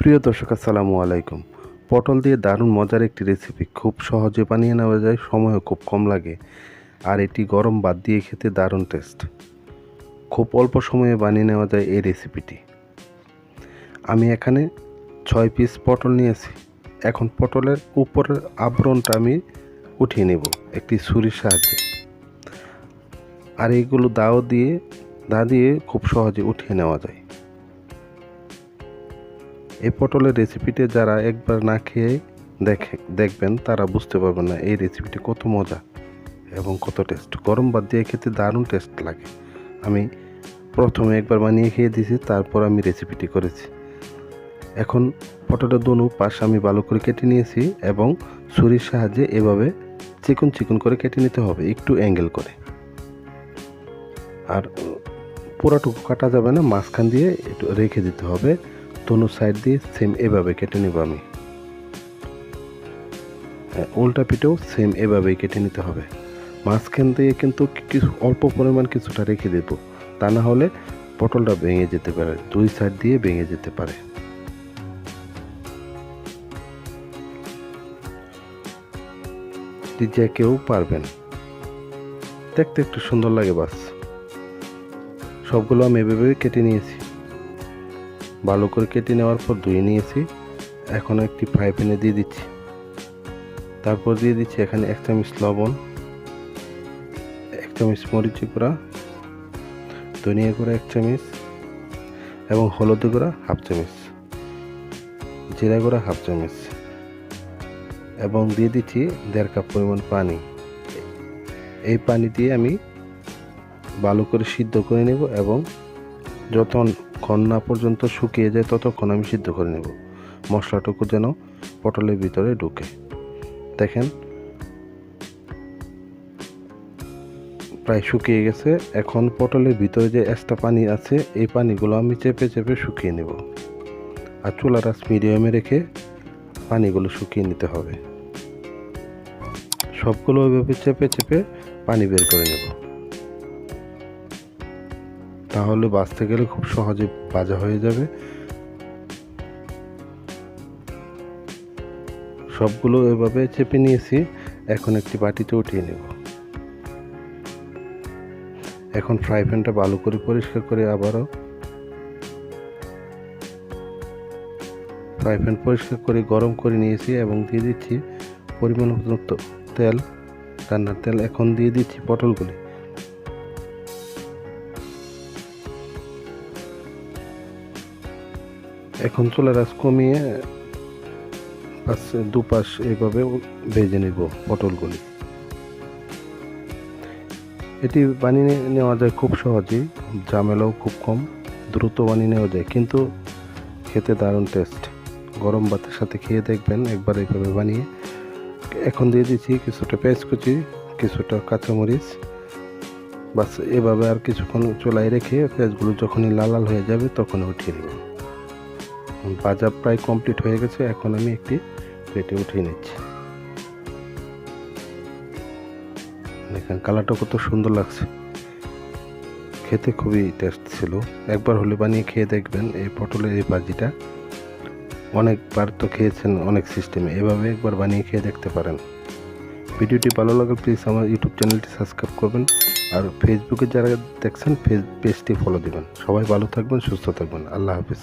প্রিয় দর্শক, আসসালামু আলাইকুম। পটল দিয়ে দারুণ মজার একটি রেসিপি খুব সহজে বানিয়ে নেওয়া যায়, সময়ও খুব কম লাগে। আর এটি গরম বাদ দিয়ে খেতে দারুণ টেস্ট খুব অল্প সময়ে বানিয়ে নেওয়া যায় এই রেসিপিটি আমি এখানে ছয় পিস পটল নিয়েছি। এখন পটলের উপরের আবরণটা আমি উঠিয়ে নেব একটি ছুরির সাহায্যে। আর এইগুলো দাও দিয়ে, দা দিয়ে খুব সহজে উঠিয়ে নেওয়া যায়। এই পটলের রেসিপিটি যারা একবার না খেয়ে দেখে, দেখবেন, তারা বুঝতে পারবেন না এই রেসিপিটি কত মজা এবং কত টেস্ট গরম বাদ দিয়ে খেতে দারুণ টেস্ট লাগে। আমি প্রথমে একবার বানিয়ে খেয়ে দিয়েছি, তারপর আমি রেসিপিটি করেছি। এখন পটলের দোনো পাশ আমি ভালো করে কেটে নিয়েছি এবং ছুরির সাহায্যে এভাবে চিকন চিকন করে কেটে নিতে হবে, একটু অ্যাঙ্গেল করে। আর পুরাটুকু কাটা যাবে না, মাঝখান দিয়ে একটু রেখে দিতে হবে। দোনো সাইড দিয়ে সেম এভাবে কেটে নেব আমি। হ্যাঁ, উল্টা পিঠেও সেম এভাবেই কেটে নিতে হবে। মাঝখান দিয়ে কিন্তু কিছু অল্প পরিমাণ কিছুটা রেখে দেব। তা না হলে পটলটা ভেঙে যেতে পারে দুই সাইড দিয়ে ভেঙে যেতে পারে। যে কেউ পারবেন। দেখতে একটু সুন্দর লাগে বাস। সবগুলো আমি এভাবে কেটে নিয়েছি। ভালো করে কেটে নেওয়ার পর ধুয়ে নিয়েছি। এখন একটি ফ্রাই প্যানে দিয়ে দিচ্ছি। তারপর দিয়ে দিচ্ছি এখানে এক চামচ লবণ, এক চামচ মরিচি গুঁড়া, ধনিয়া গুঁড়া এক চামচ এবং হলুদ গুঁড়া হাফ চামচ, জিরা গুঁড়া হাফ চামচ এবং দিয়ে দিচ্ছি দেড় কাপ পরিমাণ পানি। এই পানি দিয়ে আমি ভালো করে সিদ্ধ করে নেব এবং যতক্ষণ না পর্যন্ত শুকিয়ে যায়, ততক্ষণ আমি সিদ্ধ করে নেব। মশলাটুকু যেন পটলের ভিতরে ঢুকে। দেখেন, প্রায় শুকিয়ে গেছে। এখন পটলের ভিতরে যে এক্সট্রা পানি আছে, এই পানিগুলো আমি চেপে চেপে শুকিয়ে নেব। আর চুলার আঁচ মিডিয়ামে রেখে পানিগুলো শুকিয়ে নিতে হবে। সবগুলো ওইভাবে চেপে চেপে পানি বের করে নেব। তাহলে বাঁচতে গেলে খুব সহজে ভাজা হয়ে যাবে। সবগুলো এভাবে চেপে নিয়েছি, এখন একটি বাটিতে উঠিয়ে নেব। এখন ফ্রাই প্যানটা ভালো করে পরিষ্কার করে আবারও ফ্রাই প্যান পরিষ্কার করে গরম করে নিয়েছি এবং দিয়ে দিচ্ছি পরিমাণ তেল, রান্নার তেল। এখন দিয়ে দিচ্ছি পটলগুলি। এখন চুলার আঁচ কমিয়ে পাশ দুপাশ এইভাবে ভেজে নেব পটলগুলি। এটি বানিয়ে নেওয়া যায় খুব সহজেই, ঝামেলাও খুব কম, দ্রুত বানিয়ে নেওয়া যায়, কিন্তু খেতে দারুণ টেস্ট গরম ভাতের সাথে খেয়ে দেখবেন, একবার এইভাবে বানিয়ে। এখন দিয়ে দিচ্ছি কিছুটা পেঁয়াজ কুচি কিছুটা কাঁচামরিচ। বাস, এভাবে আর কিছুক্ষণ চুলায় রেখে পেঁয়াজগুলো যখনই লাল লাল হয়ে যাবে তখন উঠিয়ে নেব। ভাজা প্রায় কমপ্লিট হয়ে গেছে, এখন আমি একটি প্লেটে উঠিয়ে নিচ্ছি। দেখেন, কালারটা কত সুন্দর লাগছে। খেতে খুবই টেস্ট ছিল। একবার হলে বানিয়ে খেয়ে দেখবেন, এই পটলের এই ভাজিটা। অনেকবার তো খেয়েছেন অনেক সিস্টেমে এভাবে একবার বানিয়ে খেয়ে দেখতে পারেন। ভিডিওটি ভালো লাগলে প্লিজ আমার ইউটিউব চ্যানেলটি সাবস্ক্রাইব করবেন। আর ফেসবুকে যারা দেখছেন পেজটি ফলো দিবেন। সবাই ভালো থাকবেন, সুস্থ থাকবেন। আল্লাহ হাফিজ।